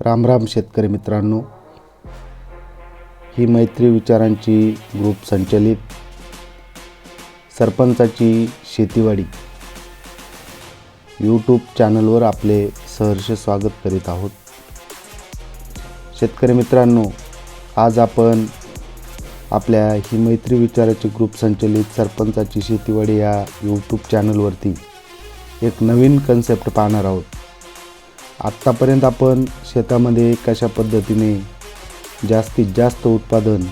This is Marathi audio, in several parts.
रामराम शेतकरी मित्रांनो. ही मैत्री विचारांची ग्रुप संचलित. सरपंचाची शेतीवाडी. यूट्यूब चॅनलवर आपले सहर्ष स्वागत करीत आहोत. शेतकरी मित्रांनो आज आपण आपल्या ही मैत्री विचाराची ग्रुप संचलित सरपंचाची शेतीवाडी या यूट्यूब चॅनलवरती एक नवीन कन्सेप्ट पाहणार आहोत. आत्तापर्यंत आपण शेतामध्ये कशा पद्धतीने जास्तीत जास्त उत्पादन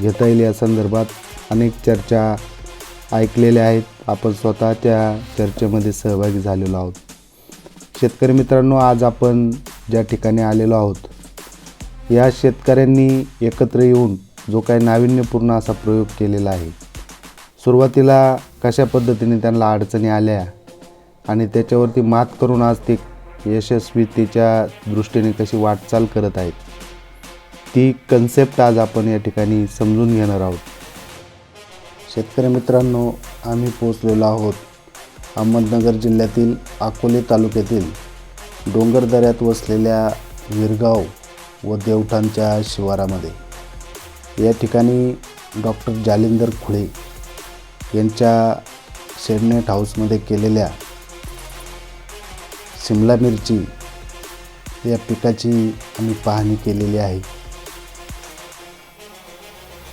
घेता येईल या संदर्भात अनेक चर्चा ऐकलेल्या आहेत. आपण स्वतः त्या चर्चेमध्ये सहभागी झालेलो आहोत. शेतकरी मित्रांनो आज आपण ज्या ठिकाणी आलेलो आहोत या शेतकऱ्यांनी एकत्र येऊन जो काही नाविन्यपूर्ण असा प्रयोग केलेला आहे सुरुवातीला कशा पद्धतीने त्यांना अडचणी आल्या आणि त्याच्यावरती मात करून आज ते यशस्वीतेच्या दृष्टीने कशी वाटचाल करत आहेत ती कन्सेप्ट आज आपण या ठिकाणी समजून घेणार आहोत. शेतकरी मित्रांनो आम्ही पोचलेलो आहोत अहमदनगर जिल्ह्यातील अकोले तालुक्यातील डोंगरदऱ्यात वसलेल्या विरगाव व देवठाणच्या शिवारामध्ये. या ठिकाणी डॉक्टर जालिंदर खुळे यांच्या शेडनेट हाऊसमध्ये केलेल्या शिमला मिरची या पिकाची आम्ही पाहणी केलेली आहे.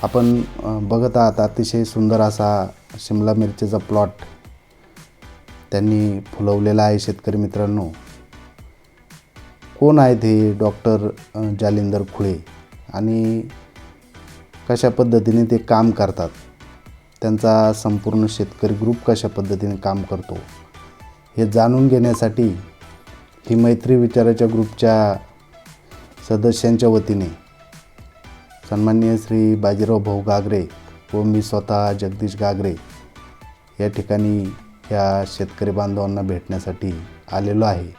आपण बघत आहात अतिशय सुंदर असा शिमला मिरचीचा प्लॉट त्यांनी फुलवलेला आहे शेतकरी मित्रांनो. कोण आहेत हे डॉक्टर जालिंदर खुळे आणि कशा पद्धतीने ते काम करतात? त्यांचा संपूर्ण शेतकरी ग्रुप कशा पद्धतीने काम करतो? हे जाणून घेण्यासाठी ही मैत्री विचाराच्या ग्रुपच्या सदस्यांच्या वतीने. सन्माननीय श्री बाजीराव भाऊ गागरे व मी स्वतः जगदीश गागरे या ठिकाणी या शेतकरी बांधवांना भेटण्यासाठी आलेलो आहे.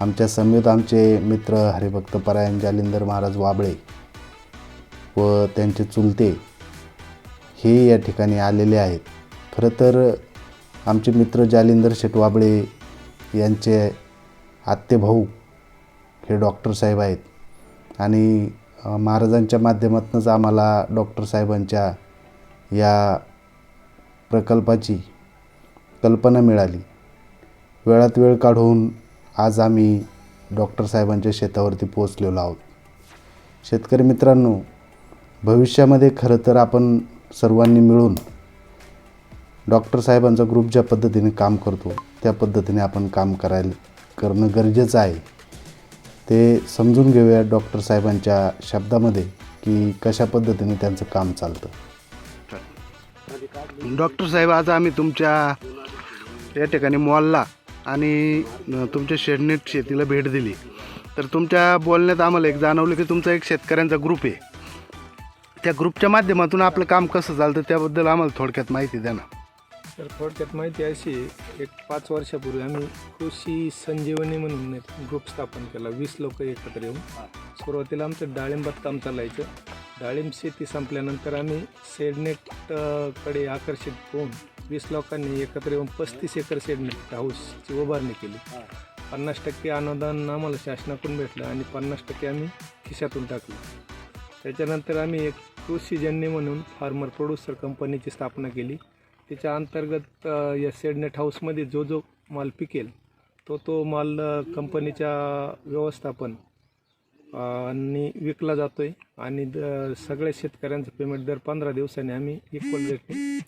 आमच्या समेत आमचे मित्र हरिभक्त परायण जालिंदर महाराज वाबळे व त्यांचे चुलते हे या ठिकाणी आलेले आहेत. खरं तर आमचे मित्र जालिंदर शेट वाबळे यांचे आत्तेभाऊ हे डॉक्टर साहेब आहेत. आणि महाराजांच्या माध्यमातूनच आम्हाला डॉक्टर साहेबांच्या या प्रकल्पाची कल्पना मिळाली. वेळात वेळ काढून आज आम्ही डॉक्टर साहेबांच्या शेतावरती पोचलेलो आहोत. शेतकरी मित्रांनो भविष्यामध्ये खरं तर आपण सर्वांनी मिळून डॉक्टर साहेबांचा ग्रुप ज्या पद्धतीने काम करतो त्या पद्धतीने आपण काम करायला करणं गरजेचं आहे. ते समजून घेऊया डॉक्टर साहेबांच्या शब्दामध्ये की कशा पद्धतीने त्यांचं काम चालतं. डॉक्टर साहेब आज आम्ही तुमच्या या ठिकाणी मॉलला आणि तुमच्या शेडनेट शेतीला भेट दिली. तर तुमच्या बोलण्यात आम्हाला एक जाणवलं की तुमचा एक शेतकऱ्यांचा ग्रुप आहे. त्या ग्रुपच्या माध्यमातून आपलं काम कसं चालतं त्याबद्दल आम्हाला थोडक्यात माहिती द्या ना. तर थोडक्यात माहिती अशी एक पाच वर्षापूर्वी आम्ही कृषी संजीवनी म्हणून एक ग्रुप स्थापन केला. वीस लोक एकत्र येऊन. सुरुवातीला आमचं डाळिंबात काम चालायचं. डाळिंब शेती संपल्यानंतर आम्ही सेडनेट अ, कडे आकर्षित होऊन वीस लोकांनी एकत्र येऊन पस्तीस एकर सेडनेट हाऊसची उभारणी केली. पन्नास टक्के अनुदान आम्हाला शासनाकडून भेटलं आणि पन्नास टक्के आम्ही खिशातून टाकलं. त्याच्यानंतर आम्ही एक कृषीजन्य म्हणून फार्मर प्रोड्युसर कंपनीची स्थापना केली. त्याच्या अंतर्गत या सेडनेट हाऊसमध्ये जो जो माल पिकेल तो तो माल कंपनीच्या व्यवस्थापन आणि विकला जातो आहे आणि द सगळ्या शेतकऱ्यांचं पेमेंट दर पंधरा दिवसांनी आम्ही इक्वल रेटने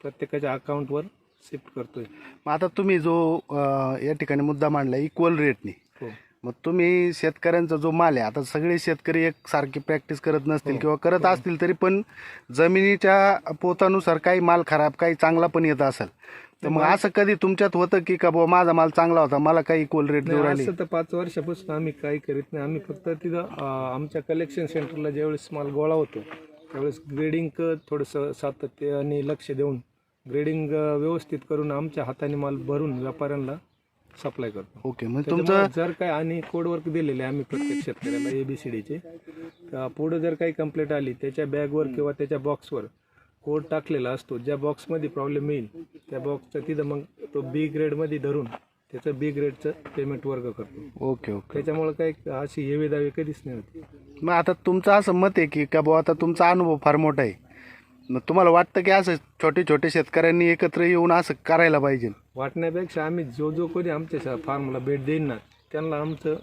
प्रत्येकाच्या अकाउंटवर शिफ्ट करतो आहे मग आता तुम्ही जो अ, या ठिकाणी मुद्दा मांडला इक्वल रेटने हो. मग तुम्ही शेतकऱ्यांचा जो माल आहे आता सगळे शेतकरी एक सारखी प्रॅक्टिस करत नसतील हो. किंवा करत असतील तरी पण जमिनीच्या पोतानुसार काही माल खराब काही चांगला पण येत असेल. तर मग असं कधी तुमच्यात होतं की का बुवा माझा माल चांगला होता मला काही इक्वल रेट देऊ नाही, राहिली? असं तर पाच वर्षापासून आम्ही काही करीत नाही. आम्ही फक्त तिथं आमच्या कलेक्शन सेंटरला ज्यावेळेस माल गोळा होतो त्यावेळेस ग्रेडिंग थोडंसं सातत्य आणि लक्ष देऊन ग्रेडिंग व्यवस्थित करून आमच्या हाताने माल भरून व्यापाऱ्यांना सप्लाय करतो. ओके त्याच्यामुळे तुमचं जर काय आणि कोड वर्क दिलेले आहे आम्ही प्रत्येक शेतकऱ्याला ए बी सी डीचे पुढं जर काही कंप्लेंट आली त्याच्या बॅगवर किंवा त्याच्या बॉक्सवर कोड टाकलेला असतो ज्या बॉक्समध्ये प्रॉब्लेम येईल त्या बॉक्सच्या तिथं मग तो बी ग्रेडमध्ये धरून त्याचं बी ग्रेडचं पेमेंट वर्ग करतो. ओके ओके त्याच्यामुळे काही अशी हेवे दावे कधीच नाही होती. मग आता तुमचं असं मत आहे की का बुवा आता तुमचा अनुभव फार मोठा आहे. मग तुम्हाला वाटतं की असं छोटे छोटे शेतकऱ्यांनी एकत्र येऊन असं करायला पाहिजे? वाटण्यापेक्षा आम्ही जो जो कोणी आमच्या फार्मला भेट देईन ना त्यांना आमचं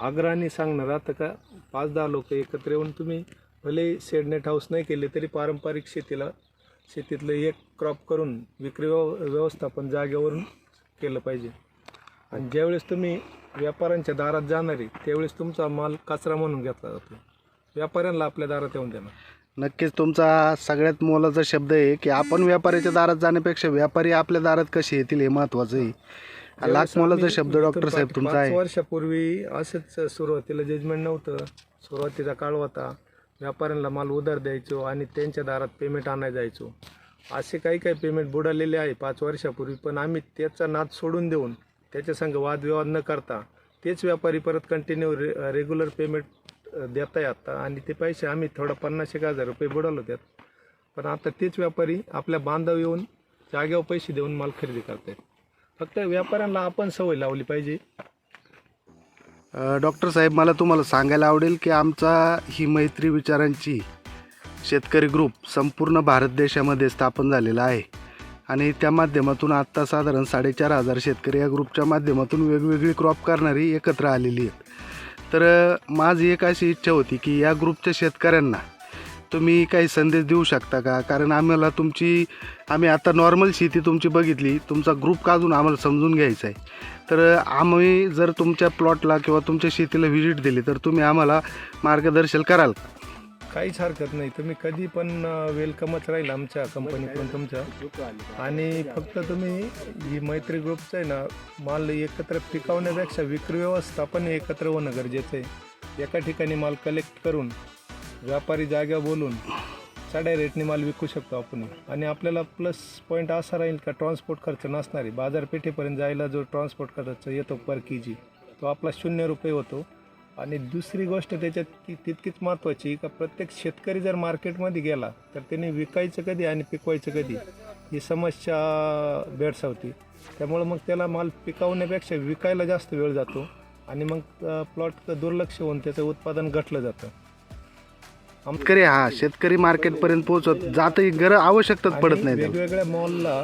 आग्रहाने सांगणं राहतं का पाच दहा लोक एकत्र येऊन तुम्ही भले शेडनेट हाऊस नाही केले तरी पारंपरिक शेतीला शेतीतलं एक क्रॉप करून विक्री व्यव व्यवस्थापन जागेवरून केलं पाहिजे. आणि ज्यावेळेस तुम्ही व्यापाऱ्यांच्या दारात जाणारी त्यावेळेस तुमचा माल कचरा म्हणून घेतला जातो. व्यापाऱ्यांना आपल्या दारात येऊन देणार. नक्कीच तुमचा सगळ्यात मोलाचा शब्द आहे की आपण व्यापाऱ्याच्या दारात जाण्यापेक्षा व्यापारी आपल्या दारात कसे येतील हे महत्वाचं आहे. लाख मोलाचा शब्द डॉक्टर साहेब तुमचा आहे. वर्षापूर्वी असंच सुरुवातीला जजमेंट नव्हतं. सुरुवातीचा काळ होता. व्यापाऱ्यांना माल उधार द्यायचो आणि त्यांच्या दारात पेमेंट आणायला जायचो. असे काही काही पेमेंट बुडालेले आहे पाच वर्षापूर्वी पण आम्ही त्याचा नाद सोडून देऊन त्याच्या संग वादविवाद न करता तेच व्यापारी परत कंटिन्यू रे रेग्युलर पेमेंट देता आता. आणि ते पैसे आम्ही थोडा पन्नास एक हजार रुपये बुडालो त्यात. पण आता तेच व्यापारी आपल्या बांधव येऊन जागेवर पैसे देऊन माल खरेदी करतायत. फक्त व्यापाऱ्यांना आपण सवय लावली पाहिजे. अ, डॉक्टर साहेब मला तुम्हाला सांगायला आवडेल की आमचा ही मैत्री विचारांची शेतकरी ग्रुप संपूर्ण भारत देशामध्ये स्थापन झालेला आहे. आणि त्या माध्यमातून आत्ता साधारण साडेचार हजार शेतकरी या ग्रुपच्या माध्यमातून वेगवेगळी क्रॉप करणारी एकत्र आलेली आहेत. तर माझी एक अशी इच्छा होती की या ग्रुपच्या शेतकऱ्यांना तुम्ही काही संदेश देऊ शकता का कारण आम्हाला तुमची आम्ही आता नॉर्मल शेती तुमची बघितली तुमचा ग्रुप काढून आम्हाला समजून घ्यायचा आहे तर आम्ही जर तुमच्या प्लॉटला किंवा तुमच्या शेतीला व्हिजिट दिली तर तुम्ही आम्हाला मार्गदर्शन कराल का? काहीच हरकत नाही. तुम्ही कधी पण वेलकमच राहील आमच्या कंपनीकडून तुमच्या. आणि फक्त तुम्ही ही मैत्री ग्रुपचं आहे ना माल एकत्र पिकवण्यापेक्षा विक्री व्यवस्थापन एकत्र होणं गरजेचं आहे. एका ठिकाणी माल कलेक्ट करून व्यापारी जाग्यावर बोलून साड्या रेटने माल विकू शकतो आपण. आणि आपल्याला प्लस पॉईंट असा राहील का ट्रान्सपोर्ट खर्च नसणारी. बाजारपेठेपर्यंत जायला जो ट्रान्सपोर्ट खर्च येतो पर के जी तो आपला शून्य रुपये होतो. आणि दुसरी गोष्ट त्याच्यात ती तितकीच महत्त्वाची का प्रत्येक शेतकरी जर मार्केटमध्ये गेला तर त्याने विकायचं कधी आणि पिकवायचं कधी ही समस्या भेडसावती. त्यामुळं मग त्याला माल पिकवण्यापेक्षा विकायला जास्त वेळ जातो आणि मग प्लॉट दुर्लक्ष होऊन त्याचं उत्पादन घटलं जातं. शेतकरी हा शेतकरी मार्केटपर्यंत पोहोचत जातही गरज आवश्यकताच पडत नाही त्याला. वेगवेगळ्या मॉलला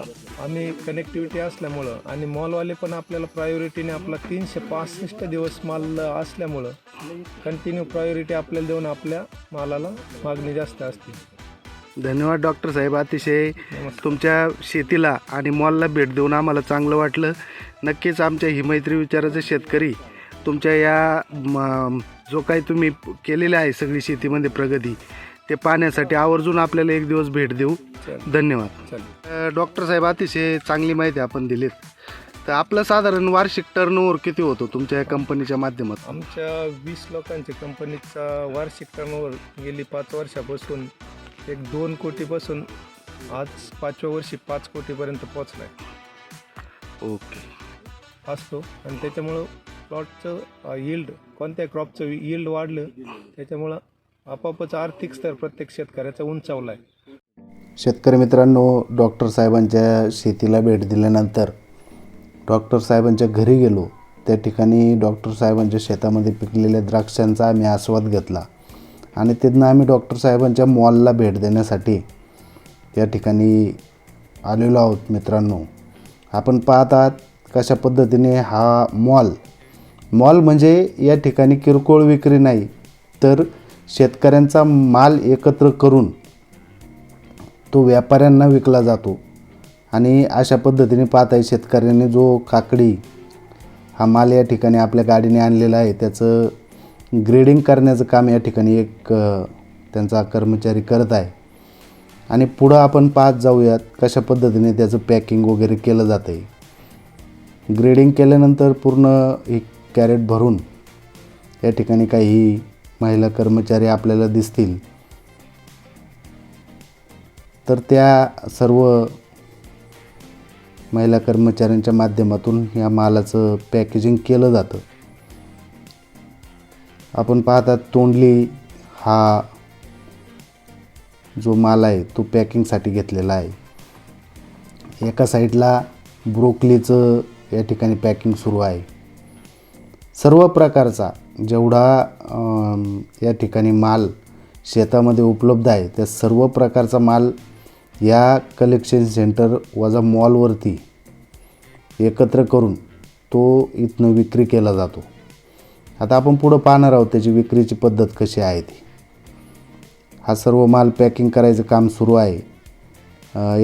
आम्ही कनेक्टिव्हिटी असल्यामुळं आणि मॉलवाले पण आपल्याला प्रायोरिटीने आपला तीनशे पासष्ट दिवस माल असल्यामुळं कंटिन्यू प्रायोरिटी आपल्याला देऊन आपल्या मालाला मागणी जास्त असते. धन्यवाद डॉक्टर साहेब. अतिशय तुमच्या शेतीला आणि मॉलला भेट देऊन आम्हाला चांगलं वाटलं. नक्कीच आमच्या ही मैत्री विचाराचे शेतकरी तुमच्या या म, जो काही तुम्ही केलेलं आहे सगळी शेतीमध्ये प्रगती ते पाहण्यासाठी आवर्जून आपल्याला एक दिवस भेट देऊ. धन्यवाद. डॉक्टर साहेब अतिशय चांगली माहिती आपण दिलीत. तर आपलं साधारण वार्षिक टर्नओव्हर किती होतो तुमच्या या कंपनीच्या माध्यमातून? आमच्या वीस लोकांच्या कंपनीचा वार्षिक टर्नओव्हर गेली पाच वर्षापासून एक दोन कोटीपासून आज पाचव्या वर्षी पाच कोटीपर्यंत पोचला आहे ओके. असतो. आणि त्याच्यामुळं प्लॉटचं यील्ड कोणत्या क्रॉपचं यील्ड वाढलं त्याच्यामुळं आपापच आर्थिक स्तर प्रत्येक शेतकऱ्याचा उंचावला आहे. शेतकरी मित्रांनो डॉक्टर साहेबांच्या शेतीला भेट दिल्यानंतर डॉक्टर साहेबांच्या घरी गेलो. त्या ठिकाणी डॉक्टर साहेबांच्या शेतामध्ये पिकलेल्या द्राक्षांचा आम्ही आस्वाद घेतला. आणि तिथनं आम्ही डॉक्टर साहेबांच्या मॉलला भेट देण्यासाठी या ठिकाणी आलेलो आहोत मित्रांनो. आपण पाहत आहात कशा पद्धतीने हा मॉल मॉल म्हणजे या ठिकाणी किरकोळ विक्री नाही तर शेतकऱ्यांचा माल एकत्र करून तो व्यापाऱ्यांना विकला जातो. आणि अशा पद्धतीने पाहता शेतकऱ्यांनी जो काकडी हा माल या ठिकाणी आपल्या गाडीने आणलेला आहे त्याचं ग्रेडिंग करण्याचं काम या ठिकाणी एक त्यांचा कर्मचारी करत आहे. आणि पुढं आपण पाहत जाऊयात कशा पद्धतीने त्याचं पॅकिंग वगैरे केलं जातं आहे ग्रेडिंग केल्यानंतर पूर्ण एक कॅरेट भरून या ठिकाणी काही महिला कर्मचारी आपल्याला दिसतील. तर त्या सर्व महिला कर्मचाऱ्यांच्या माध्यमातून या मालाचं पॅकेजिंग केलं जातं. आपण पाहतात तोंडली हा जो माल आहे तो पॅकिंगसाठी घेतलेला आहे. एका साईडला ब्रोकलीचं या ठिकाणी पॅकिंग सुरू आहे. सर्व प्रकारचा जेवढा या ठिकाणी माल शेतामध्ये उपलब्ध आहे त्या सर्व प्रकारचा माल या कलेक्शन सेंटर वजा मॉलवरती एकत्र करून तो इथनं विक्री केला जातो. आता आपण पुढं पाहणार आहोत त्याची विक्रीची पद्धत कशी आहे ती. हा सर्व माल पॅकिंग करायचं काम सुरू आहे.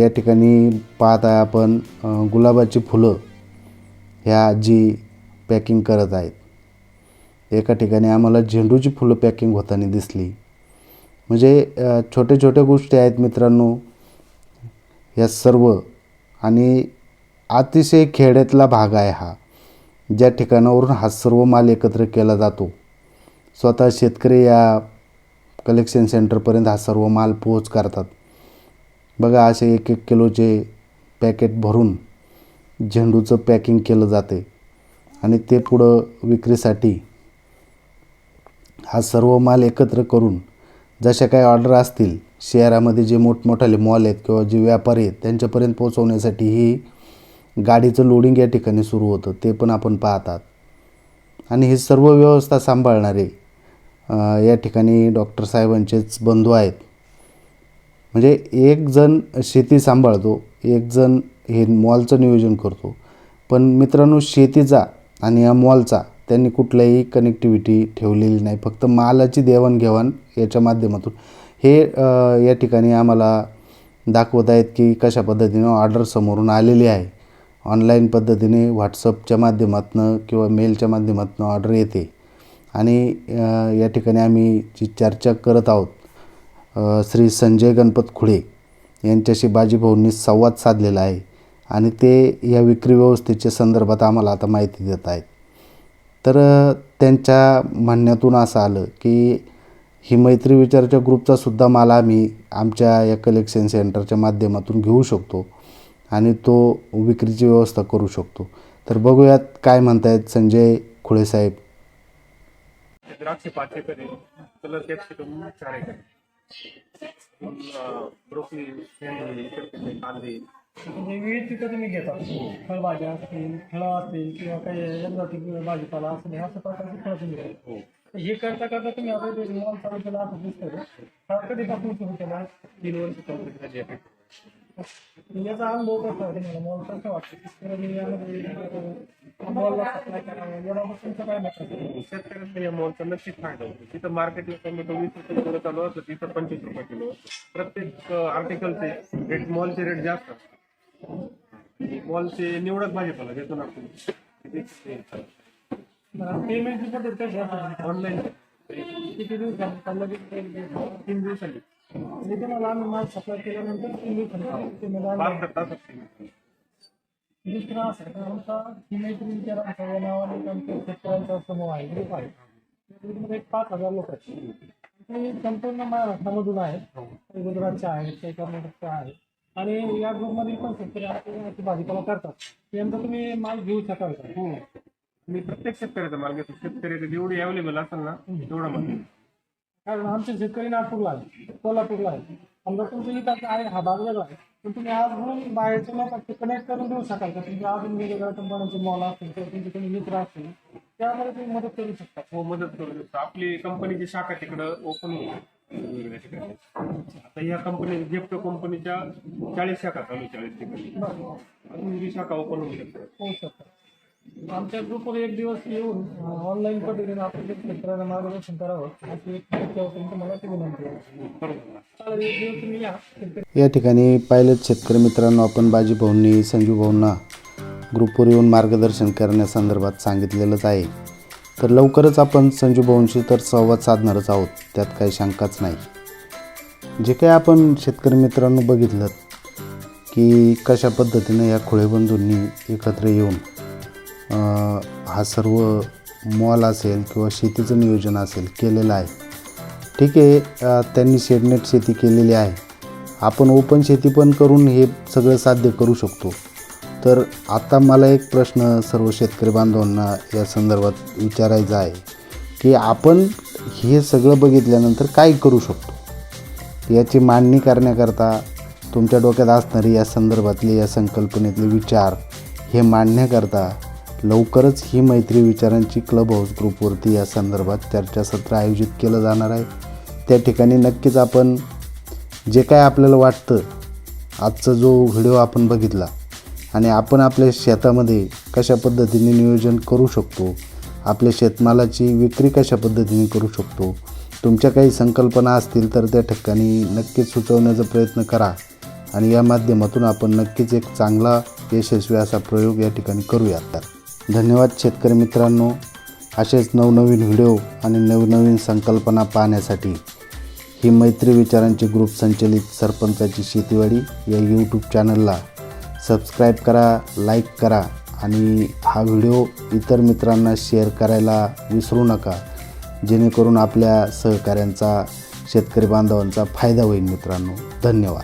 या ठिकाणी पाहत आहे आपण गुलाबाची फुलं ह्या जी पॅकिंग करत आहेत. एका ठिकाणी आम्हाला झेंडूची फुलं पॅकिंग होताना दिसली. म्हणजे छोट्या छोट्या गोष्टी आहेत मित्रांनो. या सर्व आणि अतिशय खेड्यातला भाग आहे हा ज्या ठिकाणावरून हा सर्व माल एकत्र केला जातो. स्वतः शेतकरी या कलेक्शन सेंटरपर्यंत हा सर्व माल पोच करतात. बघा असे एक एक किलोचे पॅकेट भरून झेंडूचं पॅकिंग केलं जाते. आणि ते पुढं विक्रीसाठी हा सर्व माल एकत्र करून जशा काही ऑर्डर असतील शहरामध्ये जे मोठमोठाले मॉल आहेत किंवा जे व्यापारी आहेत त्यांच्यापर्यंत पोहोचवण्यासाठी ही गाडीचं लोडिंग या ठिकाणी सुरू होतं ते पण आपण पाहतात. आणि ही सर्व व्यवस्था सांभाळणारे या ठिकाणी डॉक्टर साहेबांचेच बंधू आहेत. म्हणजे एक जण शेती सांभाळतो एक जण हे मॉलचं नियोजन करतो. पण मित्रांनो शेतीचा आणि या मॉलचा त्यांनी कुठल्याही कनेक्टिव्हिटी ठेवलेली नाही. फक्त मालाची देवाणघेवाण याच्या माध्यमातून. हे या ठिकाणी आम्हाला दाखवत आहेत की कशा पद्धतीनं ऑर्डर समोरून आलेली आहे. ऑनलाईन पद्धतीने व्हॉट्सअपच्या माध्यमातून किंवा मेलच्या माध्यमातून ऑर्डर येते. आणि या ठिकाणी आम्ही जी चर्चा करत आहोत श्री संजय गणपत खुळे यांच्याशी बाजीभाऊंनी संवाद साधलेला आहे. आणि ते या विक्री व्यवस्थेच्या संदर्भात आम्हाला आता माहिती देत आहेत. तर त्यांच्या म्हणण्यातून असं आलं की ही मैत्री विचाराच्या ग्रुपचा सुद्धा माल आम्ही आमच्या या कलेक्शन सेंटरच्या माध्यमातून घेऊ शकतो आणि तो विक्रीची व्यवस्था करू शकतो. तर बघूयात काय म्हणतायत संजय खुळे साहेब. द्राक्ष कलर कॅप्सिकम चार एकर ब्रोकली कांदे. विविध पिकं तुम्ही घेता फळभाज्या असतील फळं असतील किंवा काही एक्झॉटिक भाजीपाला असतील असं प्रकारची फळं तुम्ही घेता हे करता करता तुम्ही आता ते चालू केला असं दिसतंय हा। कधीपासून सुरू केला तीन वर्ष झाली याचा अनुभव कसा आहे तुम्हाला मॉल कसं वाटतं तुमचं काय शेतकऱ्यांना मॉलचा नक्कीच फ़ायदा होतो तिथं मार्केटला टोमॅटो वीस रुपये किलो चालू असतं तिथं पंचवीस रुपये किलो प्रत्येक आर्टिकलचे रेट मॉलचे रेट जास्त असतात मॉलचे निवडक भाजीपाला घेतो ना आपण. पेमेंटची पद्धत कशी आहे ऑनलाईन किती दिवसांनी? का लगेच तीन दिवसांनी. म्हणजे तुम्हाला आम्ही माल सप्लाय केल्यानंतर तीन दिवसांनी तासात दुसरं असं आमचा ही विचार नावाने आमच्या शेतकऱ्यांचा समूह आहे ग्रुप आहे. एक पाच हजार लोक आहेत. ते संपूर्ण महाराष्ट्रामधून आहेत. काही गुजरातचे आहेत काही कर्नाटकचे आहेत. आणि या ग्रुपमधील पण शेतकरी भाजीपाला करतात. यांचा तुम्ही माल घेऊ शकाल का? हो. मी प्रत्येक शेतकऱ्याचा माल घेतो. शेतकऱ्याचे जेवढी अवेलेबल असेल ना तेवढा माल घेतो. कारण आमचे शेतकरी नागपूरला आहे कोल्हापूरला आहे समजा तुमच्या इथं आहे हा भाग वेगळा आहे पण तुम्ही आज म्हणून बाहेरच्या लोकांचे कनेक्ट करून देऊ शकाल का? तुमच्या अजून वेगवेगळ्या कंपन्यांचे मॉल असतील किंवा तुमचे कोणी मित्र असतील त्यामध्ये तुम्ही मदत करू शकता. हो मदत करू शकतो. आपली कंपनीची शाखा तिकडं ओपन होईल आता या कंपनी जेप्टो कंपनीच्या चाळीस शाखा चालू चाळीस ठिकाणी. अजून शाखा ओपन होऊ शकतात. होऊ शकतं आमच्या ग्रुपवर एक दिवस येऊन ऑनलाईन पद्धतीने आपण जे शेतकऱ्यांना मार्गदर्शन करावं अशी एक तुम्हाला ती विनंती आहे. बरोबर चालेल एक दिवस तुम्ही या शेतकरी या ठिकाणी पाहिलेत शेतकरी मित्रांनो आपण बाजी भाऊंनी संजू भाऊंना ग्रुपवर येऊन मार्गदर्शन करण्यासंदर्भात सांगितलेलंच आहे. तर लवकरच आपण संजू भाऊंशी तर संवाद साधणारच आहोत. त्यात काही शंकाच नाही. जे काही आपण शेतकरी मित्रांनो बघितलं की कशा पद्धतीनं या खुळेबंधूंनी एकत्र येऊन हा सर्व मॉल असेल किंवा शेतीचं नियोजन असेल केलेलं आहे. ठीक आहे त्यांनी शेडनेट शेती केलेली आहे. आपण ओपन शेती पण करून हे सगळं साध्य करू शकतो. तर आता मला एक प्रश्न सर्व शेतकरी बांधवांना या संदर्भात विचारायचा आहे की आपण हे सगळं बघितल्यानंतर काय करू शकतो? याची मांडणी करण्याकरता तुमच्या डोक्यात असणारी या संदर्भातले या संकल्पनेतले विचार हे मांडण्याकरता लवकरच ही मैत्री विचारांची क्लब हाऊस ग्रुपवरती या संदर्भात चर्चासत्र आयोजित केलं जाणार आहे. त्या ठिकाणी नक्कीच आपण जे काय आपल्याला वाटतं आजचा जो व्हिडिओ आपण बघितला आणि आपण आपल्या शेतामध्ये कशा पद्धतीने नियोजन करू शकतो? आपल्या शेतमालाची विक्री कशा पद्धतीने करू शकतो? तुमच्या काही संकल्पना असतील तर त्या ठिकाणी नक्कीच सुचवण्याचा प्रयत्न करा. आणि या माध्यमातून आपण नक्कीच एक चांगला यशस्वी असा प्रयोग या ठिकाणी करूयात. तर धन्यवाद शेतकरी मित्रांनो. असेच नवनवीन व्हिडिओ आणि नवनवीन संकल्पना पाहण्यासाठी ही मैत्री विचारांची ग्रुप संचलित सरपंचाची शेतीवाडी या यूट्यूब चॅनलला सबस्क्राईब करा लाईक करा आणि हा व्हिडिओ इतर मित्रांना शेअर करायला विसरू नका. जेणेकरून आपल्या सहकाऱ्यांचा शेतकरी बांधवांचा फायदा होईल मित्रांनो. धन्यवाद.